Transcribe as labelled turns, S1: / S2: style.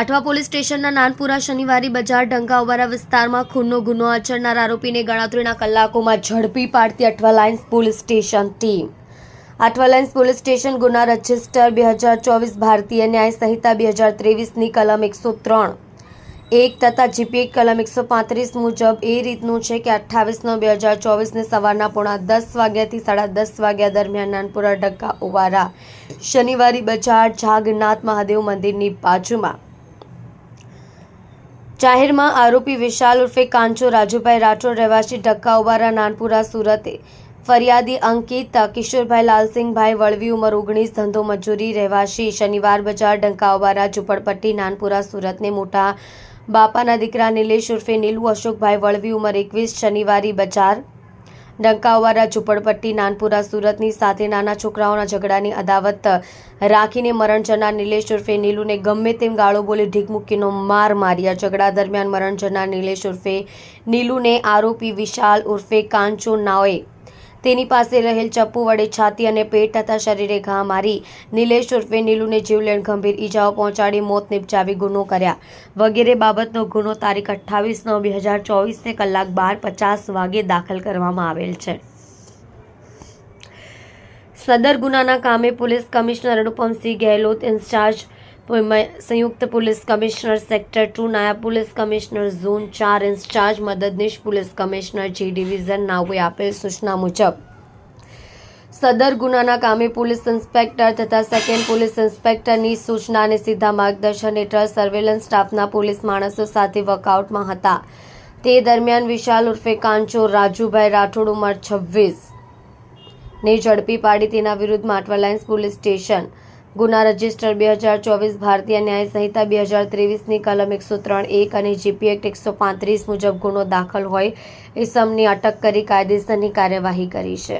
S1: આઠવા police સ્ટેશનના નાનપુરા શનિવારી બજાર ડંકાઉવારા વિસ્તારમાં ખૂનનો ગુનો આચરનાર આરોપીને ગણતરીના કલાકોમાં ઝડપી પાડતી Athwa lines police station team. Athwa lines police station ગુના રજિસ્ટર બે હજાર ચોવીસ ભારતીય ન્યાય સંહિતા બે હજાર ત્રેવીસની કલમ એકસો ત્રણ. એક તથા જીપીએ કલમ એકસો પાંત્રીસ મુજબ એ રીતનું છે કે અઠ્ઠાવીસ નવ બે હજાર ચોવીસને સવારના પોણા દસ વાગ્યાથી સાડા દસ વાગ્યા દરમિયાન નાનપુરા ડગ્ગા ઉવારા શનિવારી બજાર જાગનાથ મહાદેવ મંદિરની બાજુમાં. જાહેરમાં આરોપી વિશાલ ઉર્ફે કાંચો, રાજુભાઈ રાઠોડ, રહેવાસી ડક્કા ઉબારા, નાનપુરા, સુરતે. ફરિયાદી અંકિત, કિશોરભાઈ લાલસિંહભાઈ, વળવી ઉંમર ઓગણીસ, ધંધો મજૂરી, રહેવાસી, શનિવાર બજાર ડંકાવારા ઝુંપડપટ્ટી, નાનપુરા, સુરતને મોટા બાપાના દીકરા નિલેશ ઉર્ફે નીલુ અશોકભાઈ, વળવી ઉંમર એકવીસ, શનિવારી બજાર. ડંકાવારા ઝુંપડપટ્ટી નાનપુરા સુરતની સાથે નાના છોકરાઓના ઝઘડાની અદાવત રાખીને મરણ જનાર નિલેશ ઉર્ફે નીલુને ગમે તેમ ગાળો બોલી ઢીક મૂકીનો માર માર્યા. ઝઘડા દરમિયાન મરણ જનાર નિલેશ ઉર્ફે નીલુને આરોપી વિશાલ ઉર્ફે કાંચો નાઓએ તેની પાસે રહેલ ચપ્પુ વડે છાતી અને પેટ તથા શરીરે ઘા મારી નિલેશ ઉર્ફે નીલુને જીવલેણ ગંભીર ઈજાઓ પહોંચાડી મોત નિપજાવી ગુનો કર્યા. વગેરે બાબતનો ગુનો તારીખ અઠ્ઠાવીસ નવ બે હજાર ચોવીસને કલાક બાર પચાસ વાગે દાખલ કરવામાં આવેલ છે. સદર ગુનાના કામે police commissioner Anupamsingh Gehlot incharge સંયુક્ત પોલીસ કમિશનર સેક્ટર ટુ, નાયબ પોલીસ કમિશનર ઝોન ચાર ઇન્ચાર્જ મદદનીશ પોલીસ કમિશનર જી ડિવિઝન નાઓએ આપેલ સૂચના મુજબ. સદર ગુનાના કામે પોલીસ ઇન્સ્પેક્ટર તથા સેકન્ડ પોલીસ ઇન્સ્પેક્ટરની સૂચના અને સીધા માર્ગદર્શન હેઠળ સર્વેલન્સ સ્ટાફના પોલીસ માણસો સાથે વર્કઆઉટમાં હતા. તે દરમિયાન વિશાલ ઉર્ફે કાંચો, રાજુભાઈ રાઠોડ ઉંમર છવ્વીસ ને ઝડપી પાડી તેના વિરુદ્ધમાં માટવા લાઇન્સ પોલીસ સ્ટેશન ગુના રજિસ્ટર બે હજાર ચોવીસ, ભારતીય ન્યાય સંહિતા બે હજાર ત્રેવીસની કલમ એકસો ત્રણ એક અને જીપી એક્ટ એકસો પાંત્રીસ મુજબ ગુનો દાખલ હોય, ઇસમની અટક કરી કાયદેસરની કાર્યવાહી કરી છે.